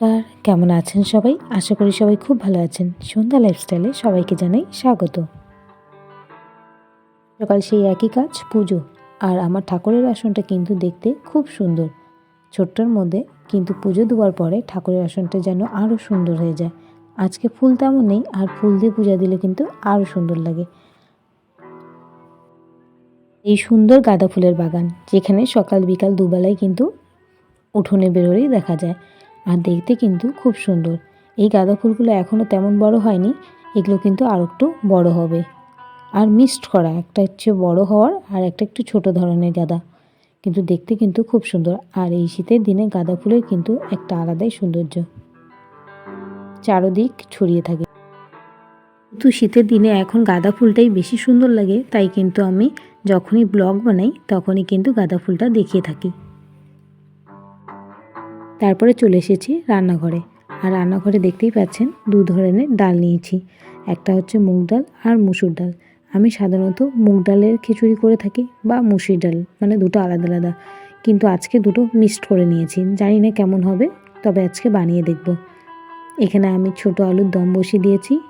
নমস্কার, কেমন আছেন সবাই? আশা করি সবাই খুব ভালো আছেন। সন্ধ্যা লাইফস্টাইলে সবাইকে জানাই স্বাগত। সকাল সেই একই কাজ, পুজো। আর আমার ঠাকুরের আসনটা কিন্তু দেখতে খুব সুন্দর। ছোট্টর মধ্যে কিন্তু পুজো দেওয়ার পরে ঠাকুরের আসনটা যেন আরও সুন্দর হয়ে যায়। আজকে ফুল তেমন নেই, আর ফুল দিয়ে পূজা দিলে কিন্তু আরও সুন্দর লাগে। এই সুন্দর গাঁদা ফুলের বাগান, যেখানে সকাল বিকাল দুবেলায় কিন্তু উঠোনে বেরোলেই দেখা যায়। আর দেখতে কিন্তু খুব সুন্দর। এই গাঁদা ফুলগুলো এখনও তেমন বড় হয়নি, এগুলো কিন্তু আর একটু বড় হবে। আর মিক্সড করা, একটা হচ্ছে বড় হওয়ার আর একটা একটু ছোট ধরনের গাঁদা। কিন্তু দেখতে কিন্তু খুব সুন্দর। আর এই শীতের দিনে গাঁদা ফুলের কিন্তু একটা আলাদাই সৌন্দর্য। চারোদিক ছড়িয়ে থাকে। কিন্তু শীতের দিনে এখন গাঁদা ফুলটাই বেশি সুন্দর লাগে, তাই কিন্তু আমি যখনই ব্লগ বানাই, তখনই কিন্তু গাঁদা ফুলটা দেখিয়ে থাকি। তারপরে চলে এসেছি রান্নাঘরে। আর রান্নাঘরে দেখতেই পাচ্ছেন দু ধরনের ডাল নিয়েছি। একটা হচ্ছে মুগ ডাল আর মুসুর ডাল। আমি সাধারণত মুগ ডালের খিচুড়ি করে থাকি বা মুসুর ডাল মানে দুটো আলাদা আলাদা। কিন্তু আজকে দুটো মিক্সড করে নিয়েছি। জানি না কেমন হবে, তবে আজকে বানিয়ে দেখব। এখানে আমি ছোট আলুর দম বসিয়ে দিয়েছি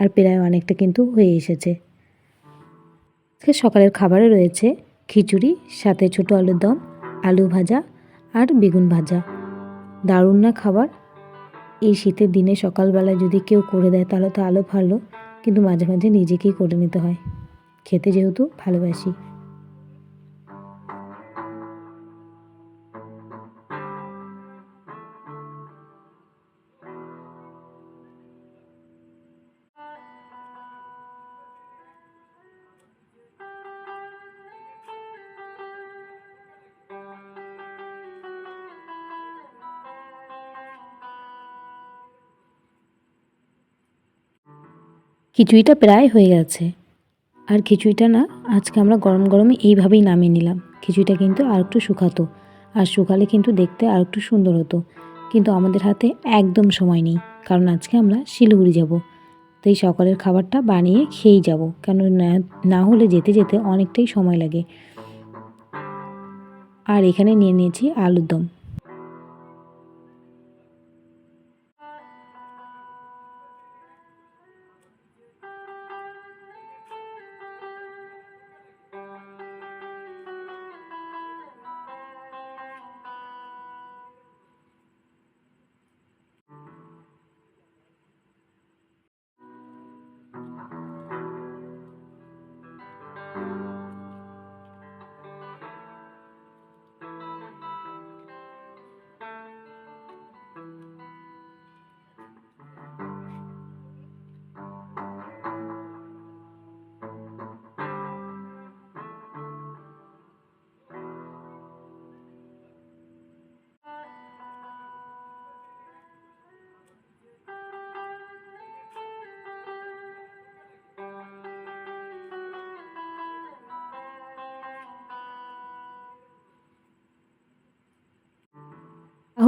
আর প্রায় অনেকটা কিন্তু হয়ে এসেছে। আজকে সকালের খাবারে রয়েছে খিচুড়ি, সাথে ছোট আলুর দম, আলু ভাজা আর বেগুন ভাজা। দারুণ না খাবার? এই শীতের দিনে সকালবেলায় যদি কেউ করে দেয়, তাহলে তো আলো ভালো। কিন্তু মাঝে মাঝে নিজেকেই করে নিতে হয়। খেতে যেহেতু ভালোবাসি। খিচুড়িটা প্রায় হয়ে গেছে। আর খিচুড়িটা না, আজকে আমরা গরম গরমে এইভাবেই নামিয়ে নিলাম। খিচুড়িটা কিন্তু আর একটু শুকাতো। আর শুকালে কিন্তু দেখতে আর একটু সুন্দর হতো। কিন্তু আমাদের হাতে একদম সময় নেই, কারণ আজকে আমরা শিলিগুড়ি যাব। তো এই সকালের খাবারটা বানিয়ে খেয়েই যাব, কেন না হলে যেতে যেতে অনেকটাই সময় লাগে। আর এখানে নিয়ে নিয়েছি আলুর দম।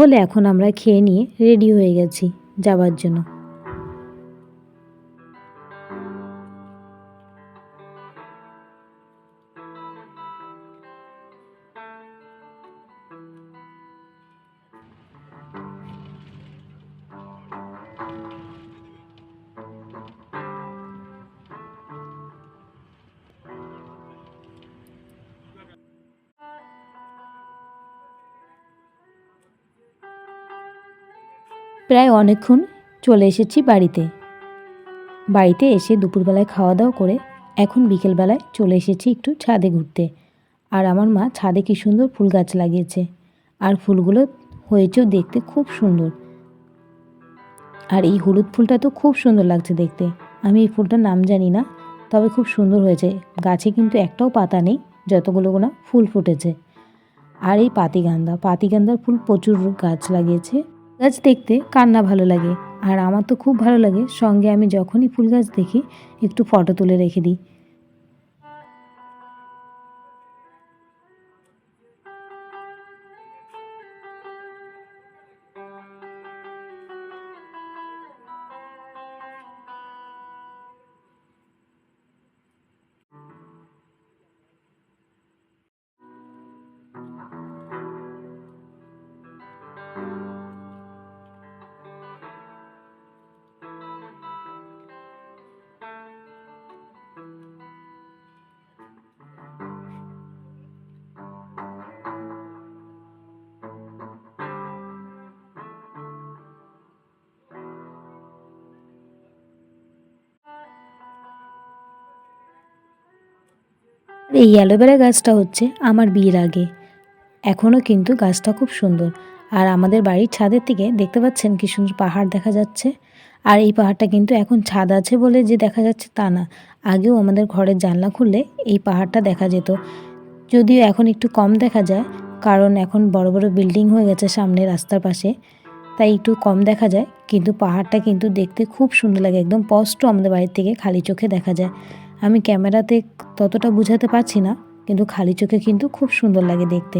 তাহলে এখন আমরা খেয়ে নিয়ে রেডি হয়ে গেছি যাবার জন্য। প্রায় অনেকক্ষণ চলে এসেছি বাড়িতে। বাড়িতে এসে দুপুরবেলায় খাওয়া দাওয়া করে এখন বিকেলবেলায় চলে এসেছি একটু ছাদে ঘুরতে। আর আমার মা ছাদে কী সুন্দর ফুল গাছ লাগিয়েছে। আর ফুলগুলো হয়েছেও দেখতে খুব সুন্দর। আর এই হলুদ ফুলটা তো খুব সুন্দর লাগছে দেখতে। আমি এই ফুলটার নাম জানি না, তবে খুব সুন্দর হয়েছে। গাছে কিন্তু একটাও পাতা নেই, যতগুলো না ফুল ফুটেছে। আর এই পাতিগান্দা পাতিগান্দার ফুল প্রচুর গাছ লাগিয়েছে। গাছ দেখতে কার না ভালো লাগে। আর আমার তো খুব ভালো লাগে। সঙ্গে আমি যখনই ফুল গাছ দেখি, একটু ফটো তুলে রেখে দিই। এই অ্যালোভেরা গাছটা হচ্ছে আমার বিয়ের আগে। এখনও কিন্তু গাছটা খুব সুন্দর। আর আমাদের বাড়ির ছাদের থেকে দেখতে পাচ্ছেন কি সুন্দর পাহাড় দেখা যাচ্ছে। আর এই পাহাড়টা কিন্তু এখন ছাদ আছে বলে যে দেখা যাচ্ছে তা না। আগেও আমাদের ঘরের জানলা খুললে এই পাহাড়টা দেখা যেত। যদিও এখন একটু কম দেখা যায়, কারণ এখন বড় বড় বিল্ডিং হয়ে গেছে সামনে রাস্তার পাশে। তাই একটু কম দেখা যায়, কিন্তু পাহাড়টা কিন্তু দেখতে খুব সুন্দর লাগে। একদম স্পষ্ট আমাদের বাড়ির থেকে খালি চোখে দেখা যায়। আমি ক্যামেরাতে ততটা বোঝাতে পারছি না, কিন্তু খালি চোখে কিন্তু খুব সুন্দর লাগে দেখতে।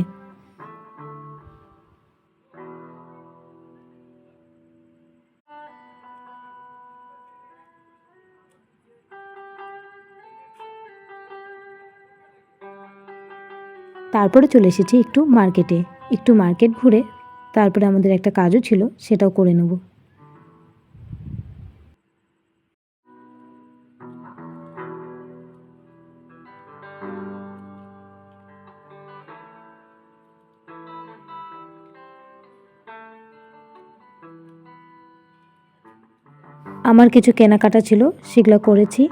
তারপরে চলে এসেছি একটু মার্কেটে। একটু মার্কেট ঘুরে তারপরে আমাদের একটা কাজও ছিল, সেটাও করে নেব। আমার কিছু কেনাকাটা ছিল, সেগুলো করেছি।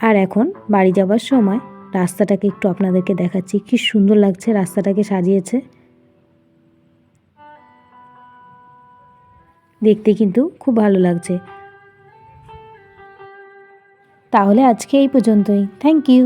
আর এখন বাড়ি যাবার সময় রাস্তাটাকে একটু আপনাদেরকে দেখাচ্ছি। কি সুন্দর লাগছে রাস্তাটাকে সাজিয়েছে। দেখতে কিন্তু খুব ভালো লাগছে। তাহলে আজকে এই পর্যন্তই। Thank you